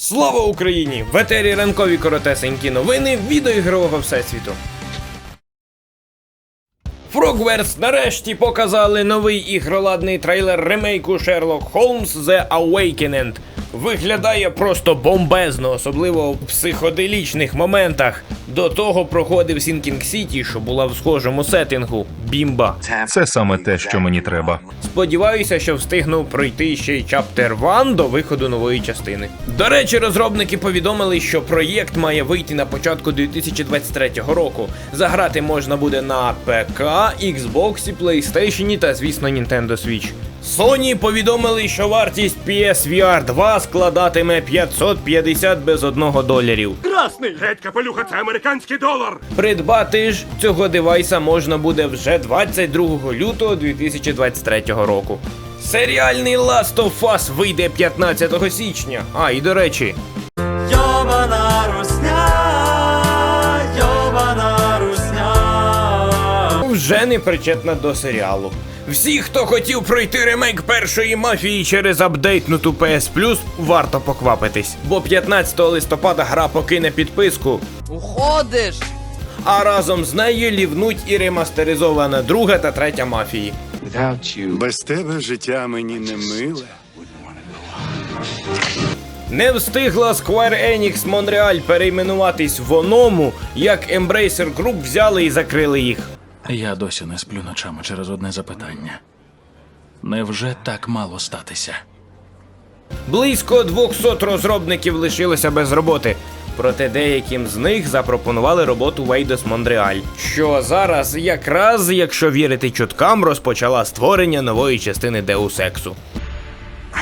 Слава Україні! В етері ранкові коротесенькі новини відеоігрового всесвіту. Frogwares нарешті показали новий ігроладний трейлер ремейку Sherlock Holmes The Awakened. Виглядає просто бомбезно, особливо в психоделічних моментах. До того проходив Sinking City, що була в схожому сеттингу. Бімба. Це саме те, що мені треба. Сподіваюся, що встигну пройти ще й Chapter 1 до виходу нової частини. До речі, розробники повідомили, що проєкт має вийти на початку 2023 року. Заграти можна буде на ПК, Xbox, PlayStation та, звісно, Nintendo Switch. Sony повідомили, що вартість PSVR 2 складатиме 550 без одного доларів. Красний! Геть капелюха, це американський долар! Придбати ж цього девайса можна буде вже 22 лютого 2023 року. Серіальний Last of Us вийде 15 січня. А, і до речі, вже не причетна до серіалу. Всі, хто хотів пройти ремейк першої мафії через апдейтнуту PS Plus, варто поквапитись. Бо 15 листопада гра покине підписку, Уходиш! а разом з нею лівнуть і ремастеризована друга та третя мафії. Без тебе життя мені не миле. Не встигла Square Enix Montreal перейменуватись в Оному, як Embracer Group взяли і закрили їх. Я досі не сплю ночами через одне запитання. Невже так мало статися? Близько 200 розробників лишилося без роботи. Проте деяким з них запропонували роботу Weidos Montreal, що зараз, якраз, якщо вірити чуткам, розпочала створення нової частини Deus Exу.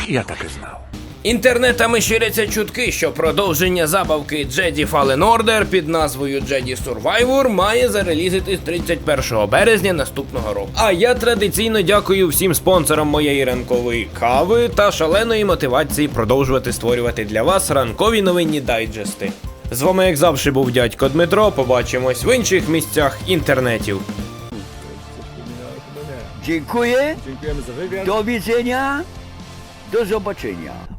Я так і знав. Інтернетами ширяться чутки, що продовження забавки Jedi Fallen Order під назвою Jedi Survivor має зарелізитись 31 березня наступного року. А я традиційно дякую всім спонсорам моєї ранкової кави та шаленої мотивації продовжувати створювати для вас ранкові новинні дайджести. З вами, як завжди, був дядько Дмитро. Побачимось в інших місцях інтернетів. Dziękuję. Do widzenia. Do zobaczenia.